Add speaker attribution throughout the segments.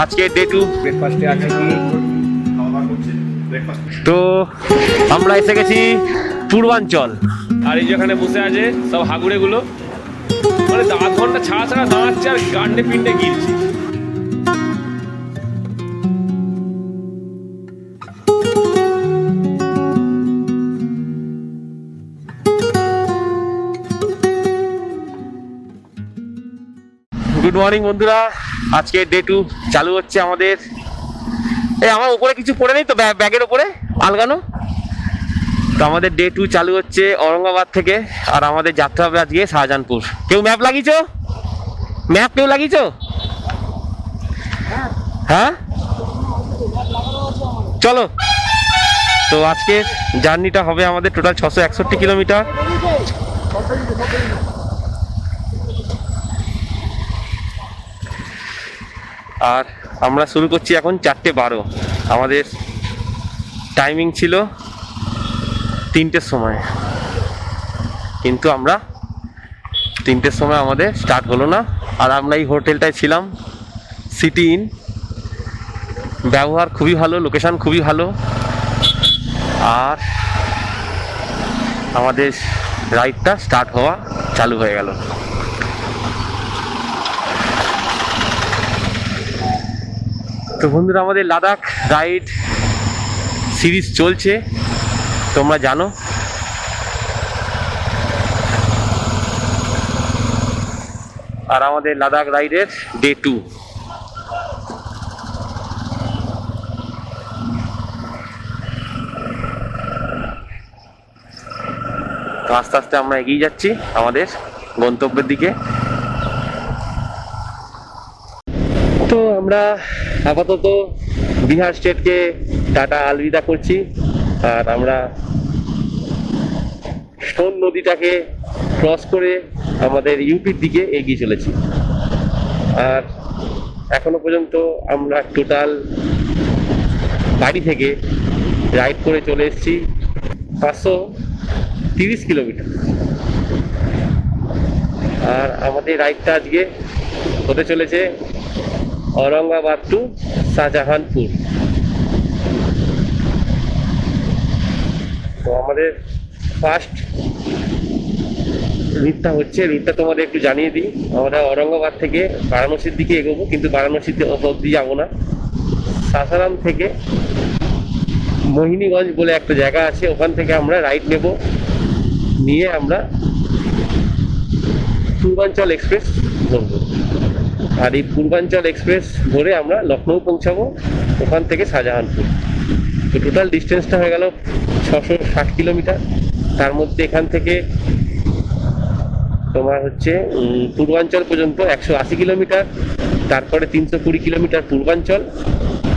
Speaker 1: আজকে day to
Speaker 2: ব্রেকফাস্টে
Speaker 1: তো আমরা এসে গেছি পূর্বাঞ্চল।
Speaker 3: আর এই যেখানে বসে আছে সব হাগুড়েগুলো। মানে আধ ঘণ্টা ছাড়া ছাড়া দাঁড়াচ্ছে আর গান্ডে পিন্ডে গিলছে।
Speaker 1: গুড মর্নিং বন্ধুরা। আজকে ডে টু চালু হচ্ছে আমাদের। এই আমার উপরে কিছু পড়ে নেই তো ব্যা- ব্যাগের উপরে, আলগানো। তো আমাদের ডে টু চালু হচ্ছে ঔরঙ্গাবাদ থেকে, আর আমাদের যাত্রা হবে আজকে শাহজাহানপুর। কেউ ম্যাপ লাগিয়েছো? ম্যাপ কেউ লাগিয়েছো? হ্যাঁ? চলো। তো আজকে জার্নিটা হবে আমাদের টোটাল ছশো একষট্টি কিলোমিটার আর আমরা শুরু করছি এখন চারটে বারো। আমাদের টাইমিং ছিল তিনটের সময়। কিন্তু আমরা তিনটের সময় আমাদের স্টার্ট হলো না। আর আমরা এই হোটেলটায় ছিলাম সিটি ইন ব্যবহার খুবই ভালো লোকেশন খুবই ভালো। আর আমাদের রাইডটা স্টার্ট হওয়া চালু হয়ে গেল। তো বন্ধুরা, আমাদের লাদাখ রাইড সিরিজ চলছে, তোমরা জানো। আর আমাদের লাদাখ রাইডের ডে টু। আস্তে আস্তে আমরা এগিয়ে যাচ্ছি আমাদের গন্তব্যের দিকে। তো আমরা আপাতত বিহার স্টেটকে টাটা আলবিদা করছি। আর আমরা সোন নদীটাকে ক্রস করে আমাদের ইউপির দিকে এগিয়ে চলেছি। আর এখনও পর্যন্ত আমরা টোটাল বাড়ি থেকে রাইড করে চলে এসেছি পাঁচশো তিরিশ কিলোমিটার। আর আমাদের রাইডটা আজকে হতে চলেছে ঔরঙ্গাবাদ টু শাহজাহানপুর তো আমাদের ফার্স্ট রুটটা হচ্ছে রুটটা তোমাদের একটু জানিয়ে দিই আমরা ঔরঙ্গাবাদ থেকে বারাণসীর দিকে এগোবো কিন্তু বারাণসীতে অবধি যাব না সাসারাম থেকে মোহিনীগঞ্জ বলে একটা জায়গা আছে ওখান থেকে আমরা রাইড নেব নিয়ে আমরা পূর্বাঞ্চল এক্সপ্রেস ধরবো আর এই পূর্বাঞ্চল এক্সপ্রেস ধরে আমরা লখনৌ পৌঁছাবো ওখান থেকে শাহজাহানপুর। তো টোটাল ডিস্টেন্সটা হয়ে গেল ছশো ষাট কিলোমিটার। তার মধ্যে এখান থেকে তোমার হচ্ছে পূর্বাঞ্চল পর্যন্ত একশো আশি কিলোমিটার, তারপরে তিনশো কুড়ি কিলোমিটার পূর্বাঞ্চল,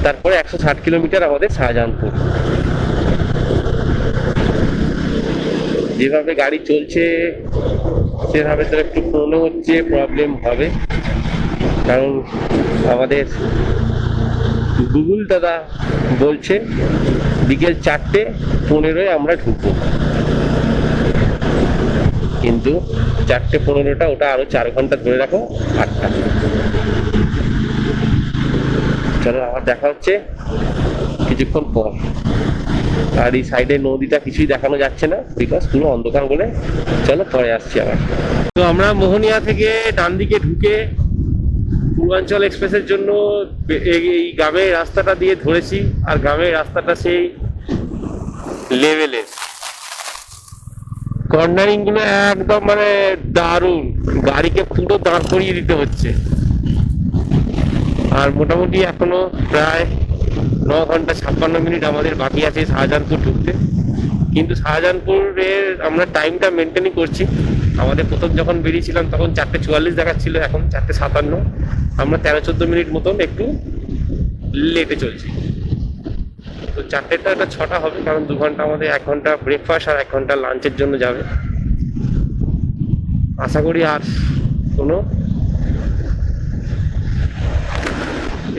Speaker 1: তারপরে একশো ষাট কিলোমিটার আমাদের শাহজাহানপুর। যেভাবে গাড়ি চলছে, সেভাবে তো একটু মনে হচ্ছে প্রবলেম হবে। কারণ আমাদের গুগল দাদা বলছে, বিকেল চারটে পনেরোয় আমরা ঢুকবো। কিন্তু চারটে পনেরোটা, ওটা আরও চার ঘণ্টা ধরে রাখো, আটটা। চলো, আবার দেখা হচ্ছে কিছুক্ষণ পর। আর এই সাইডে নদীটা কিছুই দেখানো যাচ্ছে না বিকজ পুরো অন্ধকার বলে। চলো, পরে আসছি আবার। তো আমরা মোহনিয়া থেকে ডান দিকে ঢুকে পূর্বাঞ্চল এক্সপ্রেসের জন্য এই গ্রামের রাস্তাটা দিয়ে ধরেছি, আর গ্রামের রাস্তাটা সেই লেভেলের। কর্নারিংগুলো একদম মানে দারুণ। গাড়িকে পুরো দাঁড় করিয়ে দিতে হচ্ছে। আর মোটামুটি এখনও প্রায় ন ঘণ্টা ছাপ্পান্ন মিনিট আমাদের বাকি আছে শাহজাহানপুর ঢুকতে। কিন্তু শাহজাহানপুরের আমরা টাইমটা মেনটেনই করছি। আমাদের প্রথম যখন বেরিয়েছিলাম, তখন চারটে চুয়াল্লিশ দেখাচ্ছিল এখন চারটে সাতান্ন। আমরা তেরো, চোদ্দ মিনিট মতন একটু লেটে চলছি। তো চারটেটা একটা ছটা হবে, কারণ দু ঘণ্টা আমাদের এক ঘণ্টা ব্রেকফাস্ট আর এক ঘণ্টা লাঞ্চের জন্য যাবে। আশা করি আর কোনো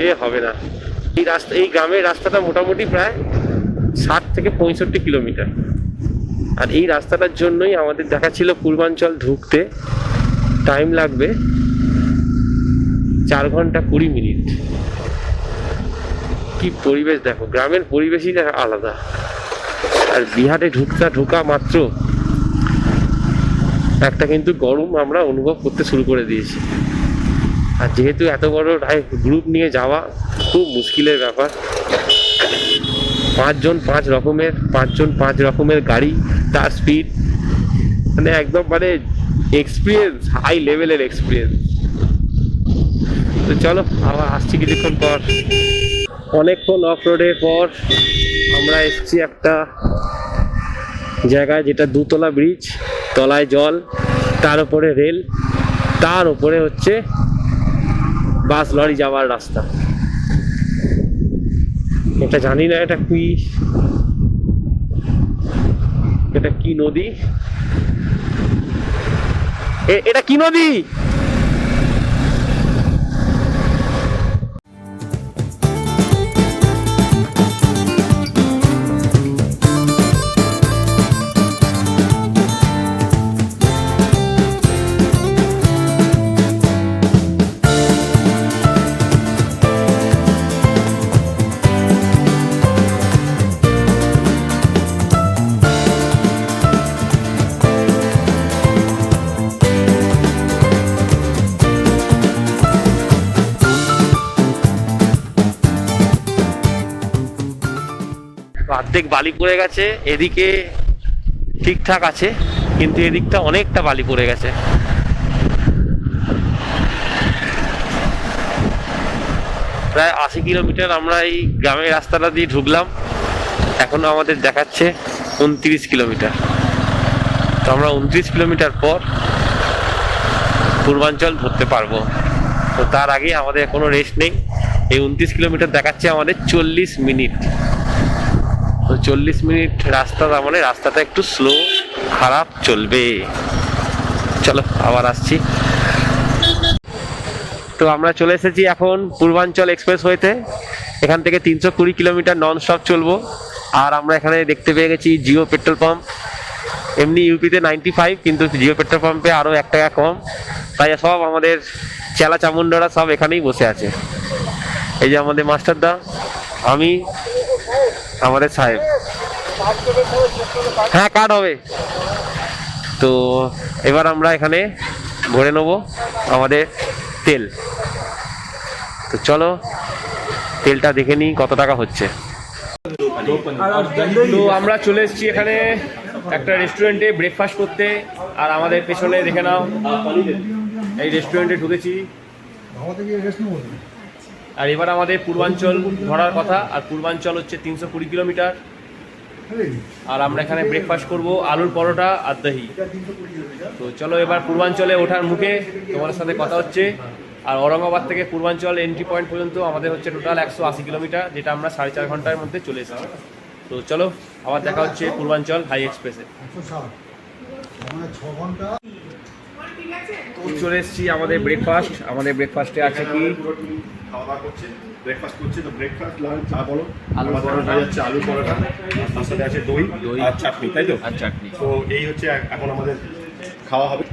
Speaker 1: এ হবে না। এই রাস্তা, এই গ্রামের রাস্তাটা মোটামুটি প্রায় ষাট থেকে পঁয়ষট্টি কিলোমিটার। আর এই রাস্তাটার জন্যই আমাদের দেখা ছিল পূর্বাঞ্চল ঢুকতে। টাইম লাগবে চার ঘণ্টা কুড়ি মিনিট। কি পরিবেশ দেখো, গ্রামের পরিবেশই দেখো আলাদা। আর বিহারে ঢুকতা ঢোকা মাত্র একটা কিন্তু গরম আমরা অনুভব করতে শুরু করে দিয়েছি। আর যেহেতু এত বড় গ্রুপ নিয়ে যাওয়া খুব মুশকিলের ব্যাপার। পাঁচজন পাঁচ রকমের, পাঁচজন পাঁচ রকমের গাড়ি, তার স্পিড মানে একদম মানে এক্সপিরিয়েন্স হাই লেভেলের এক্সপিরিয়েন্স তো চলো, আবার আসছি কিছুক্ষণ পর। অনেকক্ষণ অফ রোডের পর আমরা এসেছি একটা জায়গায় যেটা দুতলা ব্রিজ তলায় জল, তার উপরে রেল তার উপরে হচ্ছে বাস লরি যাওয়ার রাস্তা। এটা জানি না এটা কি। এটা কি নদী? এটা কি নদী? অর্ধেক বালি পড়ে গেছে, এদিকে ঠিকঠাক আছে, কিন্তু এদিকটা অনেকটা বালি পড়ে গেছে। প্রায় আশি কিলোমিটার আমরা এই গ্রামের রাস্তাটা দিয়ে ঢুকলাম, এখনও আমাদের দেখাচ্ছে উনত্রিশ কিলোমিটার। তো আমরা উনত্রিশ কিলোমিটার পর পূর্বাঞ্চল ধরতে পারব। তো তার আগে আমাদের কোনো রেস্ট নেই। এই উনত্রিশ কিলোমিটার দেখাচ্ছে আমাদের চল্লিশ মিনিট। চল্লিশ মিনিট রাস্তা তার মানে রাস্তাটা একটু স্লো খারাপ চলবে। চলো আবার আসছি। তো আমরা চলে এসেছি এখন পূর্বাঞ্চল এক্সপ্রেস হইতে এখান থেকে তিনশো কুড়ি কিলোমিটার নন স্টপ চলবো। আর আমরা এখানে দেখতে পেয়ে গেছি জিও পেট্রোল পাম্প। এমনি ইউপিতে নাইনটি ফাইভ কিন্তু জিও পেট্রোল পাম্পে আরও এক টাকা কম। তাই সব আমাদের চেলা চামুন্ডারা সব এখানেই বসে আছে। এই যে আমাদের মাস্টারদা, আমি আমাদের সাহেব। হ্যাঁ কার্ড হবে। তো এবার আমরা এখানে ভরে নেব আমাদের তেল। তো চলো, তেলটা দেখে নিই কত টাকা হচ্ছে।
Speaker 3: তো আমরা চলে এসেছি এখানে একটা রেস্টুরেন্টে ব্রেকফাস্ট করতে। আর আমাদের পেছনে দেখে নাও, এই রেস্টুরেন্টে ঢুকেছি। আর এবার আমাদের পূর্বাঞ্চল ধরার কথা, আর পূর্বাঞ্চল হচ্ছে তিনশো কুড়ি কিলোমিটার। আর আমরা এখানে ব্রেকফাস্ট করব, আলুর পরোটা আর দহি। তো চলো এবার পূর্বাঞ্চলে ওঠার মুখে তোমাদের সাথে কথা হচ্ছে। আর ঔরঙ্গাবাদ থেকে পূর্বাঞ্চল এন্ট্রি পয়েন্ট পর্যন্ত আমাদের হচ্ছে টোটাল একশো আশি কিলোমিটার, যেটা আমরা সাড়ে চার ঘণ্টার মধ্যে চলে এসেছি। তো চলো, আবার দেখা হচ্ছে পূর্বাঞ্চল হাই এক্সপ্রেসে তো চলে এসেছি আমাদের ব্রেকফাস্ট আমাদের ব্রেকফাস্টে আছে কি?
Speaker 2: খাওয়া দাওয়া করছে ব্রেকফাস্ট করছে তো ব্রেকফাস্ট লাঞ্চ চা বলো আমাদের
Speaker 3: পরোটা।
Speaker 2: যাচ্ছে আলুর পরোটা। তার সাথে আছে দই
Speaker 3: দই।
Speaker 2: আর চাটনি তাই তো?
Speaker 3: আর চাটনি।
Speaker 2: তো এই হচ্ছে এখন আমাদের খাওয়া হবে।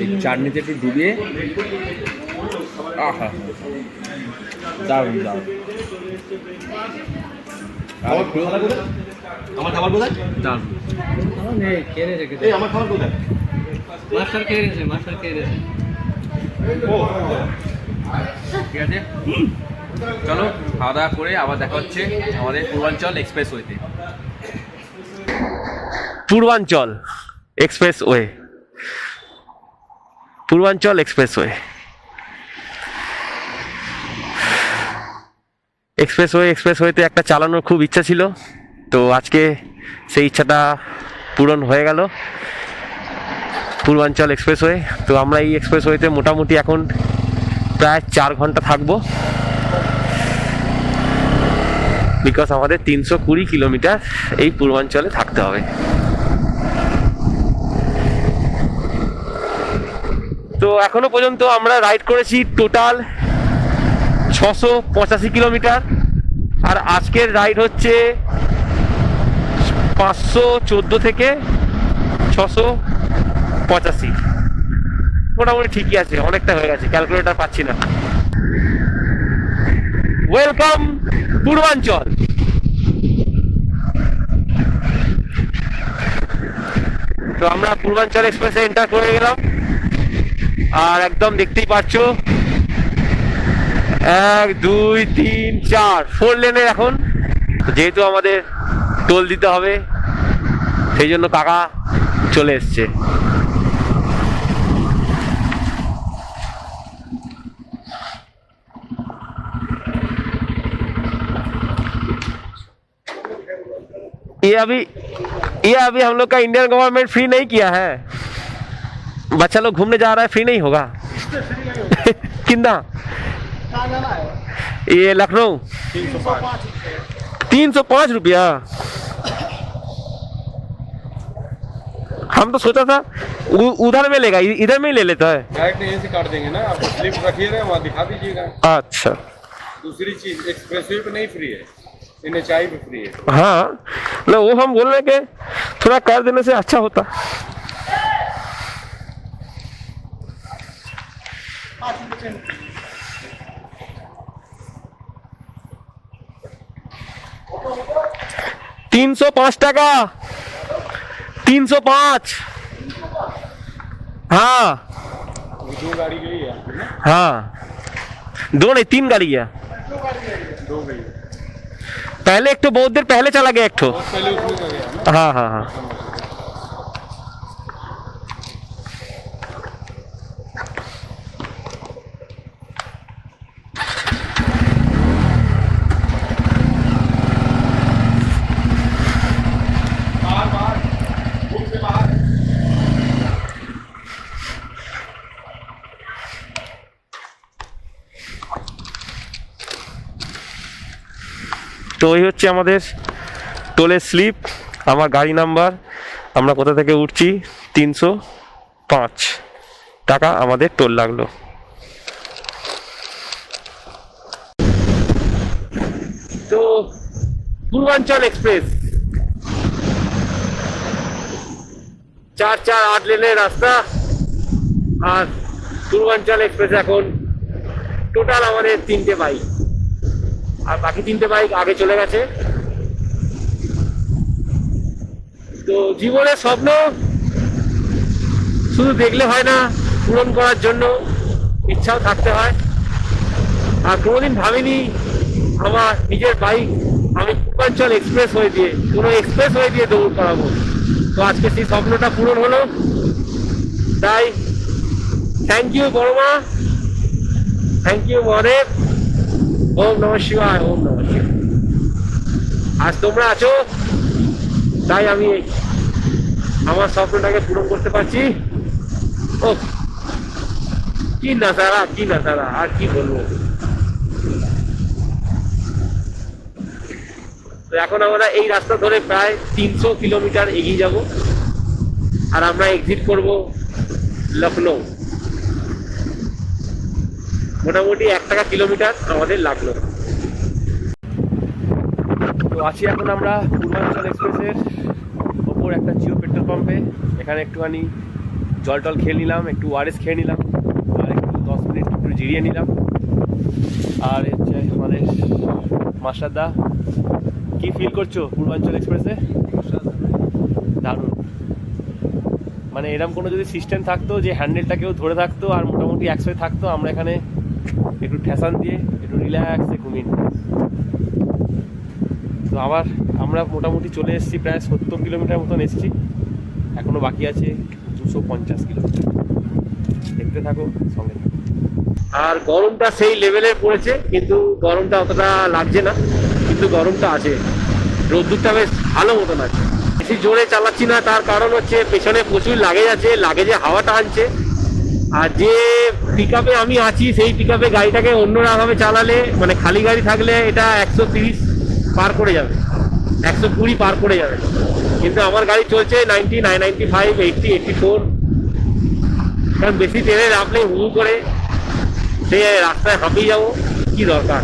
Speaker 3: এই চাটনিতে একটু ডুবিয়ে। আহা দারুণ দারুণ।
Speaker 2: আমার খাবার কোথায়? আমার খাবার কোথায়
Speaker 3: দারুণ
Speaker 2: এই আমার খাবার কোথায়?
Speaker 4: মাস্টার খেয়ে গেছে মাস্টার খেয়ে গেছে
Speaker 3: ঠিক আছে? চলো খাওয়া দাওয়া করে আবার দেখা হচ্ছে আমাদের পূর্বাঞ্চল এক্সপ্রেস ওয়েতে
Speaker 1: Purvanchal expressway Purvanchal expressway expressway express ওয়েতে একটা চালানোর খুব ইচ্ছা ছিল। তো আজকে সেই ইচ্ছাটা পূরণ হয়ে গেল। পূর্বাঞ্চল এক্সপ্রেস ওয়ে তো আমরা এই এক্সপ্রেস ওয়েতে মোটামুটি এখন প্রায় চার ঘণ্টা থাকব। বিকজ আমাদের তিনশো কুড়ি কিলোমিটার এই পূর্বাঞ্চলে থাকতে হবে। তো এখনও পর্যন্ত আমরা রাইড করেছি টোটাল ছশো পঁচাশি কিলোমিটার। আর আজকের রাইড হচ্ছে পাঁচশো চোদ্দ থেকে ছশো পঁচাশি। মোটামুটি ঠিকই আছে, অনেকটা হয়ে গেছে, ক্যালকুলেটার পাচ্ছি না। ওয়েলকাম পূর্বাঞ্চল। তো আমরা পূর্বাঞ্চল এক্সপ্রেসে এন্টার করে গেলাম। আর একদম দেখতেই পাচ্ছ এক দুই তিন চার ফোর লেনের এখন যেহেতু আমাদের টোল দিতে হবে সেই জন্য কাকা চলে এসছে ये अभी ये अभी हम लोग का इंडियन गवर्नमेंट फ्री नहीं किया है बच्चा लोग घूमने जा रहा है फ्री नहीं होगा कितना ये लखनऊ। तीन सौ पाँच। रुपया। हम तो सोचा था उधर में लेगा इधर में ही ले लेता है।
Speaker 3: डायरेक्ट यहीं से काट देंगे ना आप स्लिप रखिए ना वहाँ दिखा दीजिएगा।
Speaker 1: अच्छा।
Speaker 3: दूसरी चीज़ एक्सप्रेसवे पे नहीं फ्री है। इन एच पे फ्री है।
Speaker 1: हाँ मतलब वो हम बोल रहे कि थोड़ा कर देने से अच्छा होता। तीन सौ पाँच टका। तीन सौ पाँच। हाँ।
Speaker 3: दो गाड़ी गई है।
Speaker 1: हाँ दो नहीं तीन गाड़ी है।
Speaker 3: दो गई
Speaker 1: पहले एक तो बहुत देर पहले चला गया एक तो हाँ हाँ हाँ। এই হচ্ছে আমাদের টোলের স্লিপ, আমার গাড়ি নাম্বার, আমরা কোথা থেকে উঠছি? তিনশো পাঁচ টাকা আমাদের টোল লাগল। তো পূর্বাঞ্চল এক্সপ্রেস। চার চার আট লেনের রাস্তা আর পূর্বাঞ্চল এক্সপ্রেস এখন টোটাল আমাদের তিনটে বাইক। আর বাকি তিনটে বাইক আগে চলে গেছে। তো জীবনের স্বপ্ন শুধু দেখলে হয় না, পূরণ করার জন্য ইচ্ছাও থাকতে হয়। আর কোনোদিন ভাবিনি আমার নিজের বাইক আমি পূর্বাঞ্চল এক্সপ্রেস হয়ে দিয়ে, কোনো এক্সপ্রেস হয়ে দিয়ে দৌড় করাবো। তো আজকে সেই স্বপ্নটা পূরণ হলো। তাই thank you বড়মা। Thank you Mahadev. ওম নমঃ শিবায়, ওম নমঃ আজ তোমরা আছো? তাই আমি আমার স্বপ্নটাকে পূরণ করতে পারছি। ও, কি নাজারা কি নাজারা, আর কি বলব? তো এখন আমরা এই রাস্তা ধরে প্রায় তিনশো কিলোমিটার এগিয়ে যাব। আর আমরা এক্সিট করব লখনৌ মোটামুটি এক টাকা কিলোমিটার আমাদের লাগল। তো আছি এখন আমরা পূর্বাঞ্চল এক্সপ্রেসের ওপর একটা জিও পেট্রোল পাম্পে। এখানে একটুখানি জল টল খেয়ে নিলাম, একটু ওয়ারেস খেয়ে নিলাম, আর একটু দশ মিনিট একটু জিরিয়ে নিলাম। আর হচ্ছে আমাদের মাস্টারদা, কি ফিল করছ পূর্বাঞ্চল এক্সপ্রেসে? দারুণ। মানে এরকম কোনো যদি সিস্টেম থাকতো যে হ্যান্ডেলটা কেউ ধরে থাকতো আর মোটামুটি একসাথে থাকতো, আমরা এখানে একটু ঠেসান দিয়ে, একটু রিল্যাক্সে ঘুমিয়ে নিতাম তো আবার আমরা মোটামুটি চলে এসেছি, প্রায় সত্তর কিলোমিটার মতন এসেছি। এখনও বাকি আছে দুশো পঞ্চাশ কিলোমিটার। দেখতে থাকো সঙ্গে আর গরমটা সেই লেভেলে পড়েছে, কিন্তু গরমটা অতটা লাগছে না, কিন্তু গরমটা আছে। রোদ্দুরটা বেশ ভালো মতন আছে। বেশি জোরে চালাচ্ছি না, তার কারণ হচ্ছে পেছনে প্রচুর লাগেজ আছে লাগেজে হাওয়াটা আনছে। আর যে পিক আমি আছি, সেই পিক গাড়িটাকে অন্য অন্যভাবে চালালে মানে খালি গাড়ি থাকলে এটা একশো তিরিশ পার করে যাবে। একশো কুড়ি পার করে যাবে। কিন্তু আমার গাড়ি চলছে ninety nine ninety five, eighty eighty four. কারণ বেশি তেলে নামলে হু করে সে রাস্তায় হাঁপিয়ে যাব, কি দরকার?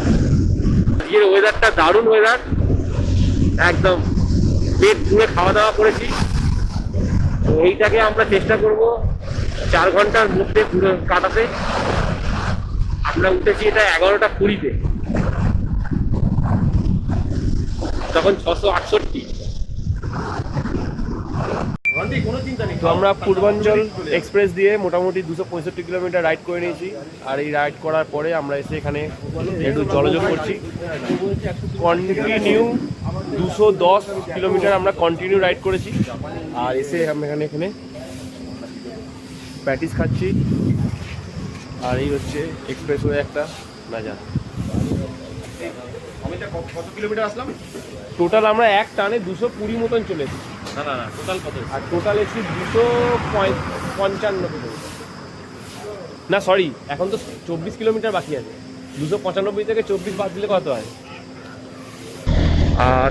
Speaker 1: আজকের ওয়েদারটা দারুণ ওয়েদার একদম পেট পুরে খাওয়া দাওয়া করেছি। তো এইটাকে আমরা চেষ্টা করব চার ঘণ্টার মধ্যে কাটাতে। আমরা উঠেছি এটা এগারোটা কুড়িতে। তখন ছশো আটষট্টি।
Speaker 3: তো আমরা পূর্বাঞ্চল এক্সপ্রেস দিয়ে মোটামুটি দুশো পঁয়ষট্টি কিলোমিটার রাইড করে নিয়েছি। আর এই রাইড করার পরে আমরা এসে এখানে একটু জলযোগ করছি। কন্টিনিউ দুশো দশ কিলোমিটার আমরা কন্টিনিউ রাইড করেছি। আর এসে আমরা এখানে এখানে প্যাটিস খাচ্ছি। আর এই হচ্ছে এক্সপ্রেস ওয়ে একটা নাজা
Speaker 2: কত কিলোমিটার আসলাম?
Speaker 3: টোটাল আমরা এক টানে দুশো কুড়ি মতন চলে এসেছি।
Speaker 2: না না না টোটাল কত
Speaker 3: আর টোটাল এসেছি দুশো পঞ্চান্ন কিলোমিটার না সরি এখন তো চব্বিশ কিলোমিটার বাকি আছে। দুশো পঁচানব্বই থেকে চব্বিশ বাদ দিলে কত হয়?
Speaker 1: আর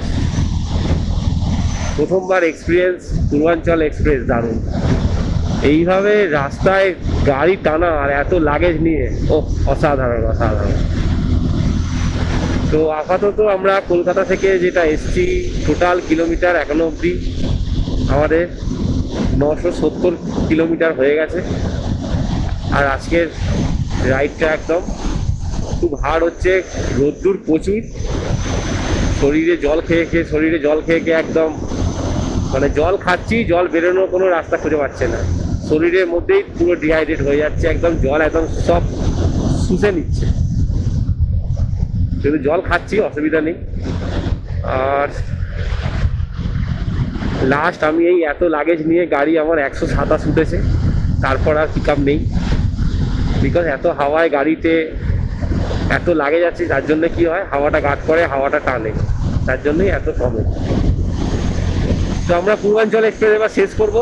Speaker 1: প্রথমবার এক্সপিরিয়েন্স পূর্বাঞ্চল এক্সপ্রেস দারুণ। এইভাবে রাস্তায় গাড়ি টানা আর এত লাগেজ নিয়ে ও অসাধারণ অসাধারণ। তো আপাতত আমরা কলকাতা থেকে যেটা এসছি টোটাল কিলোমিটার এখনও অবধি আমাদের নশো সত্তর কিলোমিটার হয়ে গেছে। আর আজকের রাইডটা একদম খুব হার্ড হচ্ছে, রোদ্দুর প্রচুর। শরীরে জল খেয়ে খেয়ে, শরীরে জল খেয়ে খেয়ে একদম মানে জল খাচ্ছি, জল বেরোনোর কোনো রাস্তা খুঁজে পাচ্ছে না। শরীরের মধ্যেই পুরো ডিহাইড্রেট হয়ে যাচ্ছে, একদম জল একদম সব শুষে নিচ্ছে। কিন্তু জল খাচ্ছি, অসুবিধা নেই। আর লাস্ট আমি এই এত লাগেজ নিয়ে গাড়ি আমার একশো সাতাশ উঠেছে, তারপর আর পিক নেই। বিকজ এত হাওয়ায় গাড়িতে এত লাগে যাচ্ছে যার জন্য কি হয়, হাওয়াটা গাট করে, হাওয়াটা টানে। তার জন্যই এত কমে তো আমরা পূর্বাঞ্চল এক্সপ্রেস এবার শেষ করব।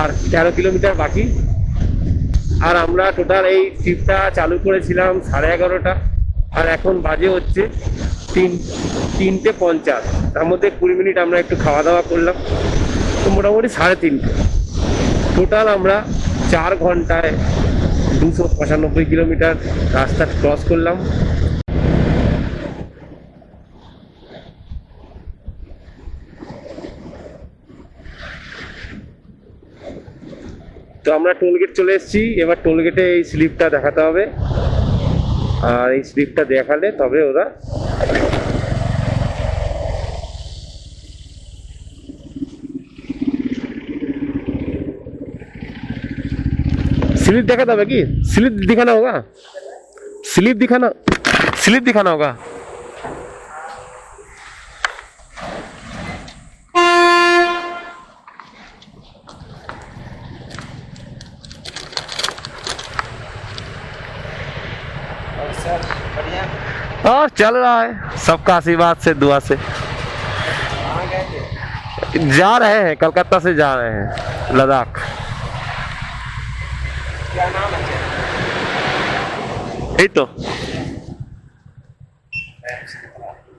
Speaker 1: আর তেরো কিলোমিটার বাকি। আর আমরা টোটাল এই ট্রিপটা চালু করেছিলাম সাড়ে এগারোটা। আর এখন বাজে হচ্ছে তিন, তিনটে পঞ্চাশ। তার মধ্যে কুড়ি মিনিট আমরা একটু খাওয়া দাওয়া করলাম। তো মোটামুটি সাড়ে তিনটে। টোটাল আমরা চার ঘন্টায় দুশো পঁচানব্বই কিলোমিটার রাস্তা ক্রস করলাম। তো আমরা টোলগেট চলে এসেছি এবার টোলগেটে এই স্লিপটা দেখাতে হবে আর এই স্লিপটা দেখালে তবে ওরা स्लिप देखा था बाकी स्लिप दिखाना होगा स्लिप दिखाना स्लिप दिखाना होगा और चल रहा है। सबका आशीर्वाद से दुआ से। जा रहे हैं कलकत्ता से जा रहे हैं लद्दाख। यही तो।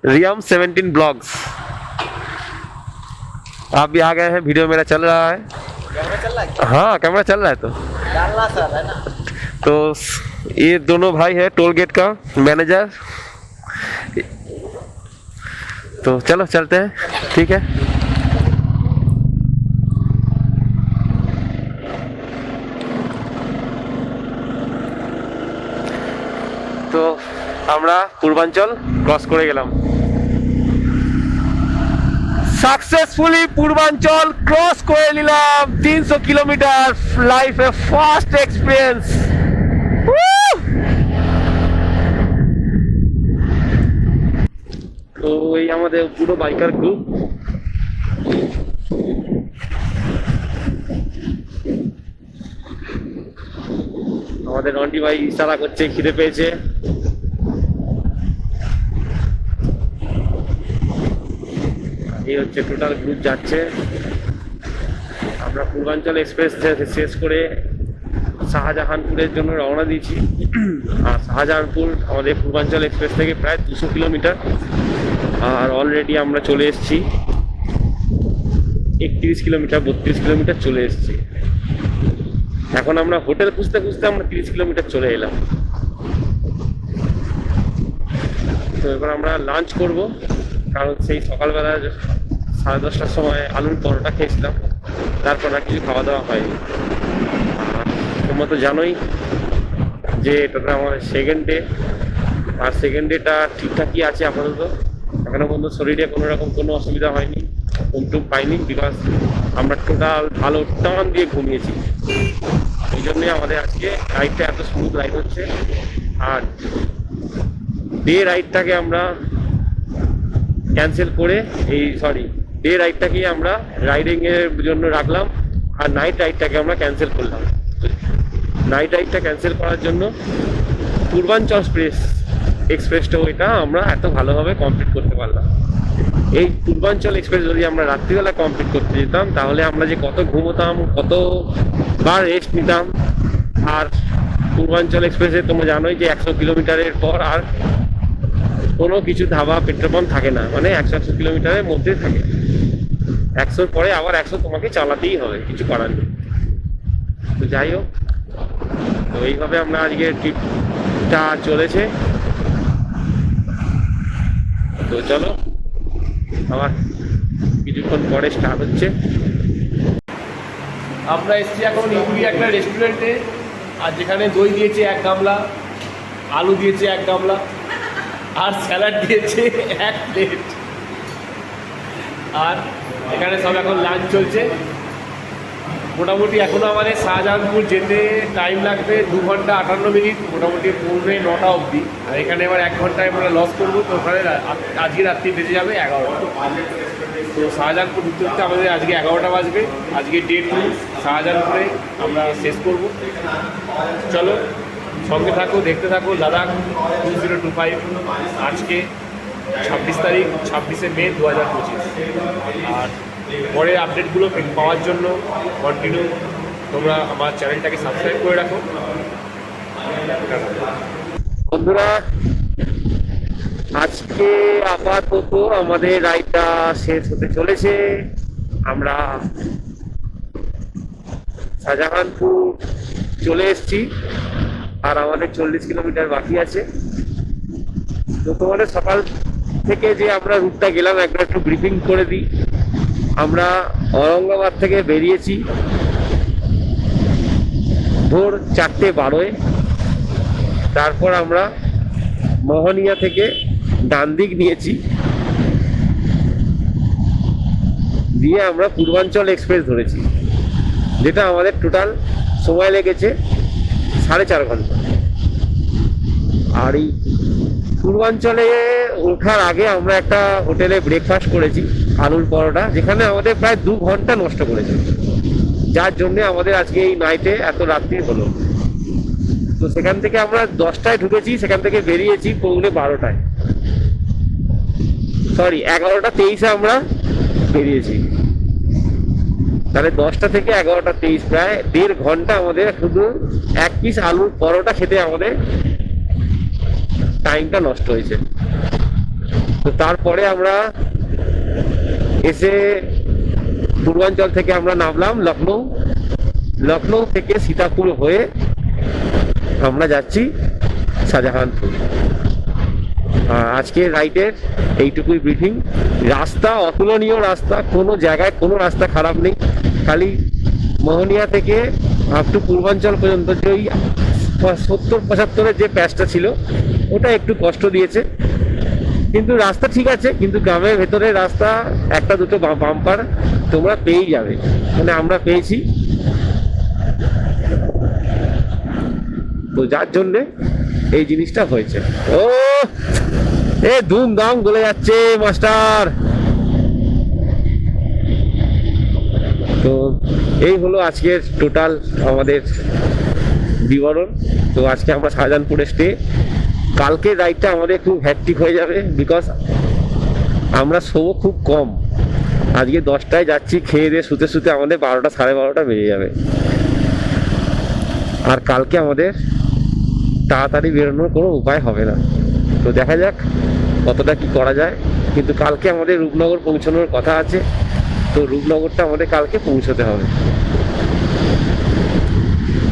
Speaker 1: रियम सेवेंटीन ब्लॉग्स। आप भी आ गए हैं वीडियो मेरा चल रहा है।
Speaker 4: हाँ
Speaker 1: कैमरा चल रहा है तो।
Speaker 4: सर है ना?
Speaker 1: तो ये दोनों भाई है टोल गेट का मैनेजर। तो चलो चलते हैं ठीक है তো আমরা পূর্বাঞ্চল ক্রস করে গেলাম সাকসেসফুলি পূর্বাঞ্চল ক্রস করে নিলাম তিনশো কিলোমিটার লাইফে ফার্স্ট এক্সপিরিয়েন্স আমাদের পুরো বাইকার গ্রুপ আমাদের নন্টি ভাই ইশারা করছে, খিদে পেয়েছে। এই হচ্ছে টোটাল গ্রুপ যাচ্ছে। আমরা পূর্বাঞ্চল এক্সপ্রেস শেষ করে শাহজাহানপুরের জন্য রওনা দিয়েছি। আর শাহজাহানপুর আমাদের পূর্বাঞ্চল এক্সপ্রেস থেকে প্রায় দুশো কিলোমিটার। আর অলরেডি আমরা চলে এসেছি। একত্রিশ কিলোমিটার, বত্রিশ কিলোমিটার চলে এসেছি। এখন আমরা হোটেল খুঁজতে খুঁজতে আমরা তিরিশ কিলোমিটার চলে এলাম। তো এবার আমরা লাঞ্চ করব। কারণ সেই সকালবেলা সাড়ে দশটার সময় আলুর পরোটা খেয়েছিলাম। তারপর আর কিছু খাওয়া দাওয়া হয়নি। তোমরা তো জানোই যে এটাতে আমার সেকেন্ড ডে আর সেকেন্ড ডেটা ঠিকঠাকই আছে আপাতত। এখনও পর্যন্ত শরীরে কোনো রকম কোনো অসুবিধা হয়নি ঘুম টুম পাইনি বিকজ আমরা টোটাল ভালো টান দিয়ে ঘুমিয়েছি। এই জন্যই আমাদের আজকে রাইডটা এত স্মুথ রাইড হচ্ছে। আর ডে রাইডটাকে আমরা ক্যান্সেল করে এই সরি ডে রাইডটাকেই আমরা রাইডিংয়ের জন্য রাখলাম আর নাইট রাইডটাকে আমরা ক্যান্সেল করলাম। নাইট রাইডটা ক্যান্সেল করার জন্য পূর্বাঞ্চল এক্সপ্রেস এক্সপ্রেসটাও ওইটা আমরা এত ভালোভাবে কমপ্লিট করতে পারলাম। এই পূর্বাঞ্চল এক্সপ্রেস যদি আমরা রাত্রিবেলা কমপ্লিট করতে যেতাম, তাহলে আমরা যে কত ঘুমোতাম কতবার রেস্ট নিতাম। আর পূর্বাঞ্চল এক্সপ্রেসে তোমরা জানোই যে একশো কিলোমিটারের পর আর কোনো কিছু ধাবা পেট্রোল পাম্প থাকে না। মানে একশো একশো কিলোমিটারের মধ্যে থাকে। একশোর পরে আবার একশো তোমাকে চালাতেই হবে, কিছু করার নেই। তো যাই হোক, তো এইভাবে আমরা আজকে ট্রিপটা চলেছে। তো চলো, আবার কিছুক্ষণ পরে স্টার্ট হচ্ছে।
Speaker 3: আমরা এসেছি এখন ইউরি একটা রেস্টুরেন্টে আর যেখানে দই দিয়েছে এক গামলা, আলু দিয়েছে এক গামলা, আর স্যালাড দিয়েছে এক প্লেট আর এখানে সব এখন লাঞ্চ চলছে। মোটামুটি এখনও আমাদের শাহজাহানপুর যেতে টাইম লাগবে দু ঘণ্টা আটান্ন মিনিট, মোটামুটি পৌনে নটা অবধি। আর এখানে এবার এক ঘন্টায় আমরা লস করব, তো ওখানে আজকে রাত্রি বেজে যাবে এগারোটা। তো শাহজাহানপুর ঢুকতে ঢুকতে আমাদের আজকে এগারোটা বাজবে। আজকে ডে টু শাহজাহানপুরে আমরা শেষ করব। চলো, সঙ্গে থাকো, দেখতে থাকো, Ladakh two zero two five আজকে ছাব্বিশ তারিখ, ছাব্বিশে মে দু হাজার পঁচিশ। আর পরের আপডেটগুলো পাওয়ার জন্য কন্টিনিউ তোমরা আমার চ্যানেলটাকে সাবস্ক্রাইব করে রাখো।
Speaker 1: বন্ধুরা, আজকে আপাতত আমাদের রাইডটা শেষ হতে চলেছে। আমরা শাহজাহানপুর চলে এসেছি, আর আমাদের চল্লিশ কিলোমিটার বাকি আছে। তো তোমাদের সকাল থেকে যে আমরা রুটটা গেলাম, একবার একটু ব্রিফিং করে দিই। আমরা ঔরঙ্গাবাদ থেকে বেরিয়েছি ভোর চারটে বারোয়। তারপর আমরা মোহনিয়া থেকে ডান দিক নিয়েছি। দিয়ে আমরা পূর্বাঞ্চল এক্সপ্রেস ধরেছি, যেটা আমাদের টোটাল সময় লেগেছে সাড়ে চার ঘণ্টা। আর এই পূর্বাঞ্চলে ওঠার আগে আমরা একটা হোটেলে ব্রেকফাস্ট করেছি। আলুর পরোটা, যেখানে আমাদের প্রায় দু ঘণ্টা নষ্ট করেছে। যার জন্যে আমাদের আজকে এই নাইটে এত রাত্রি হলো। তো সেখান থেকে আমরা দশটায় ঢুকেছি, সেখান থেকে বেরিয়েছি পৌনে বারোটায়। সরি এগারোটা তেইশে আমরা বেরিয়েছি। তাহলে দশটা থেকে এগারোটা তেইশ প্রায় দেড় ঘণ্টা আমাদের শুধু এক পিস আলুর পরোটা খেতে আমাদের টাইমটা নষ্ট হয়েছে। তো তারপরে আমরা এসে পূর্বাঞ্চল থেকে আমরা নামলাম লখনৌ লখনৌ থেকে সীতাপুর হয়ে আমরা যাচ্ছি শাহজাহানপুর। আজকে রাইডের এইটুকুই ব্রিফিং। রাস্তা অতুলনীয় রাস্তা, কোনো জায়গায় কোনো রাস্তা খারাপ নেই। খালি মোহনিয়া থেকে আপ টু পূর্বাঞ্চল পর্যন্ত যে ওই সত্তর, পঁচাত্তরের যে প্যাচটা ছিল, ওটা একটু কষ্ট দিয়েছে। কিন্তু রাস্তা ঠিক আছে, কিন্তু গ্রামের ভেতরে রাস্তা, একটা দুটো বাম্পার তোমরা পেয়েই যাবে। মানে আমরা পেয়েছি। তো যার জন্যে এই জিনিসটা হয়েছে। ও! এ ধুম দাম গলে যাচ্ছে, মাস্টার! তো এই হলো আজকের টোটাল আমাদের বিবরণ। তো আজকে আমরা শাহজাহানপুরে স্টে কালকে রাইডটা আমাদের খুব হ্যাট্রিক হয়ে যাবে বিকজ আমরা শোবো খুব কম। আজকে দশটায় যাচ্ছি, খেয়ে দিয়ে শুতে শুতে আমাদের বারোটা, সাড়ে বারোটা বেজে যাবে। আর কালকে আমাদের তাড়াতাড়ি বেরোনোর কোনো উপায় হবে না। তো দেখা যাক কতটা কি করা যায়। কিন্তু কালকে আমাদের রূপনগর পৌঁছানোর কথা আছে। তো রূপনগরটা আমাদের কালকে পৌঁছতে হবে।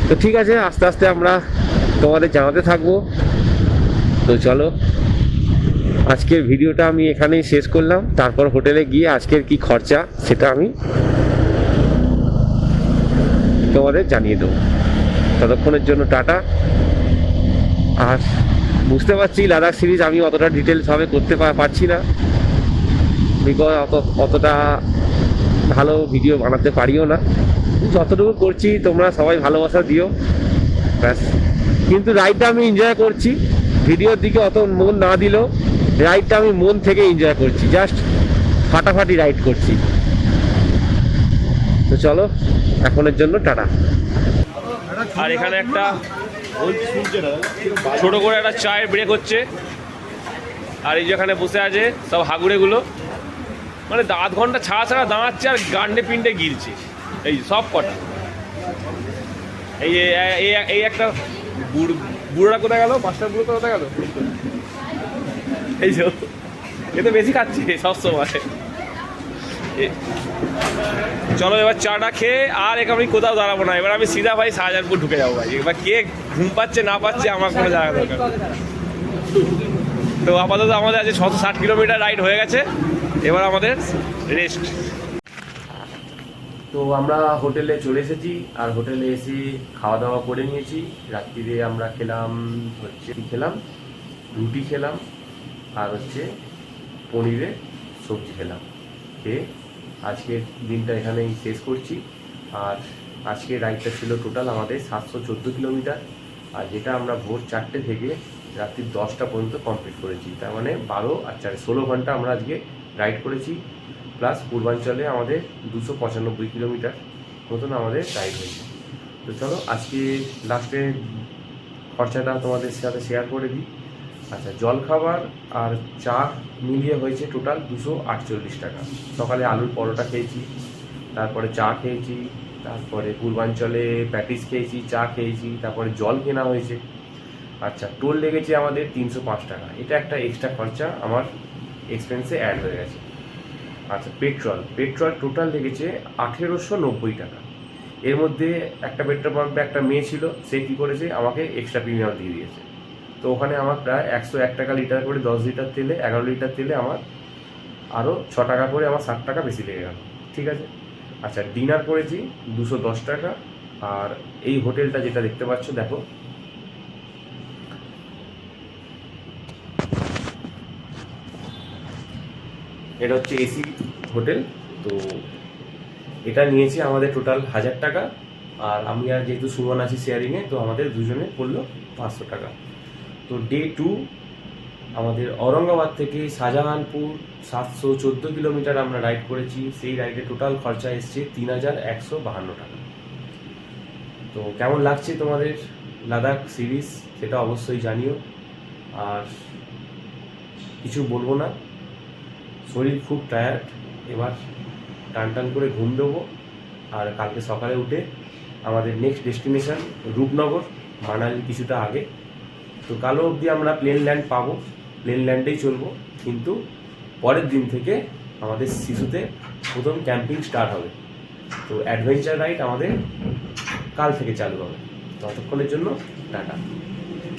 Speaker 1: তো ঠিক আছে, আস্তে আস্তে আমরা তোমাদের জানাতে থাকব। তো চলো, আজকের ভিডিওটা আমি এখানেই শেষ করলাম। তারপর হোটেলে গিয়ে আজকের কি খরচা সেটা আমি তোমাদের জানিয়ে দেবো। ততক্ষণের জন্য টাটা। আর বুঝতে পারছি লাদাখ সিরিজ আমি অতটা ডিটেলস ভাবে করতে পারছি না।
Speaker 5: বিকজ অত অতটা ভালো ভিডিও বানাতে পারিও না। যতটুকু করছি তোমরা সবাই ভালোবাসা দিও। ব্যাস। কিন্তু রাইডটা আমি এনজয় করছি। ভিডিওর দিকে অত মন না দিলেও রাইডটা আমি মন থেকে এনজয় করছি। জাস্ট ফাটাফাটি রাইড করছি। তো চলো, এখনের জন্য টাটা।
Speaker 1: আর এখানে একটা ছোট করে একটা চায়ের ব্রেক হচ্ছে। আর এই যেখানে বসে আছে সব হাগুড়েগুলো। মানে আধ ঘণ্টা ছাড়া ছাড়া দাঁড়াচ্ছে আর গান্ডে পিন্ডে গিলছে। এই সব কটা। এই এই- একটা বুড়োটা কোথায় গেল? মাস্টার বুড়ো কোথায় গেল? এই যে, এ তো বেশি খাচ্ছে সবসময়। চলো এবার চাটা খেয়ে আর একে আমি কোথাও দাঁড়াবো না। এবার আমি সিধা ভাই শাহজাহানপুর ঢুকে যাব ভাই। এবার কে ঘুম পাচ্ছে না পাচ্ছে আমার কোনো জায়গা দরকার তো আপাতত আমাদের আছে ছশো ষাট কিলোমিটার রাইড হয়ে গেছে। এবার আমাদের রেস্ট তো আমরা হোটেলে চলে এসেছি, আর হোটেলে এসে খাওয়া দাওয়া করে নিয়েছি। রাত্রিরে আমরা খেলাম হচ্ছে খেলাম? রুটি খেলাম, আর হচ্ছে পনিরের সবজি খেলাম। খেয়ে আজকের দিনটা এখানেই শেষ করছি। আর আজকের রাইডটা ছিল টোটাল আমাদের সাতশো চোদ্দ কিলোমিটার, আর যেটা আমরা ভোর চারটে থেকে রাত্রি দশটা পর্যন্ত কমপ্লিট করেছি। তার মানে বারো আর চার ষোলো ঘণ্টা আমরা আজকে রাইড করেছি। প্লাস পূর্বাঞ্চলে আমাদের দুশো পঁচানব্বই কিলোমিটার মতন আমাদের রাইড হয়েছে তো চলো, আজকে লাস্টে খরচাটা তোমাদের সাথে শেয়ার করে দিই। আচ্ছা জলখাবার আর চা মিলিয়ে হয়েছে টোটাল দুশো আটচল্লিশ টাকা। সকালে আলুর পরোটা খেয়েছি, তারপরে চা খেয়েছি, তারপরে পূর্বাঞ্চলে প্যাটিস খেয়েছি, চা খেয়েছি, তারপরে জল কেনা হয়েছে। আচ্ছা টোল লেগেছে আমাদের তিনশো পাঁচ টাকা। এটা একটা এক্সট্রা খরচা আমার এক্সপেন্সে অ্যাড হয়ে গেছে। আচ্ছা পেট্রোল। পেট্রোল টোটাল লেগেছে আঠেরোশো নব্বই টাকা। এর মধ্যে একটা পেট্রোল পাম্পে একটা মেয়ে ছিল, সে কী করেছে? আমাকে এক্সট্রা প্রিমিয়াম দিয়ে দিয়েছে। তো ওখানে আমার প্রায় একশো এক টাকা লিটার করে দশ লিটার তেলে, এগারো লিটার তেলে আমার আরও ছ টাকা করে আমার ষাট টাকা বেশি লেগে গেল। ঠিক আছে? আচ্ছা ডিনার করেছি দুশো দশ টাকা। আর এই হোটেলটা যেটা দেখতে পাচ্ছ, দেখো এটা হচ্ছে এসি হোটেল। তো এটা নিয়েছে আমাদের টোটাল হাজার টাকা। আর আমি আর যেহেতু সুমন আছি শেয়ারিংয়ে তো আমাদের দুজনে পড়ল পাঁচশো টাকা। তো ডে টু আমাদের ঔরঙ্গাবাদ থেকে শাহজাহানপুর সাতশো চোদ্দ কিলোমিটার আমরা রাইড করেছি। সেই রাইডে টোটাল খরচা এসছে তিন হাজার একশো বাহান্ন টাকা। তো কেমন লাগছে তোমাদের লাদাখ সিরিজ সেটা অবশ্যই জানিও। আর কিছু বলব না। শরীর খুব টায়ার্ড এবার টান টান করে ঘুম দেবো। আর কালকে সকালে উঠে আমাদের নেক্সট ডেস্টিনেশন রূপনগর, মানালি কিছুটা আগে। তো কালো অবধি আমরা প্লেন ল্যান্ড পাবো প্লেন ল্যান্ডেই চলবো। কিন্তু পরের দিন থেকে আমাদের শিশুতে প্রথম ক্যাম্পিং স্টার্ট হবে। তো অ্যাডভেঞ্চার রাইড আমাদের কাল থেকে চালু হবে। ততক্ষণের জন্য টাটা।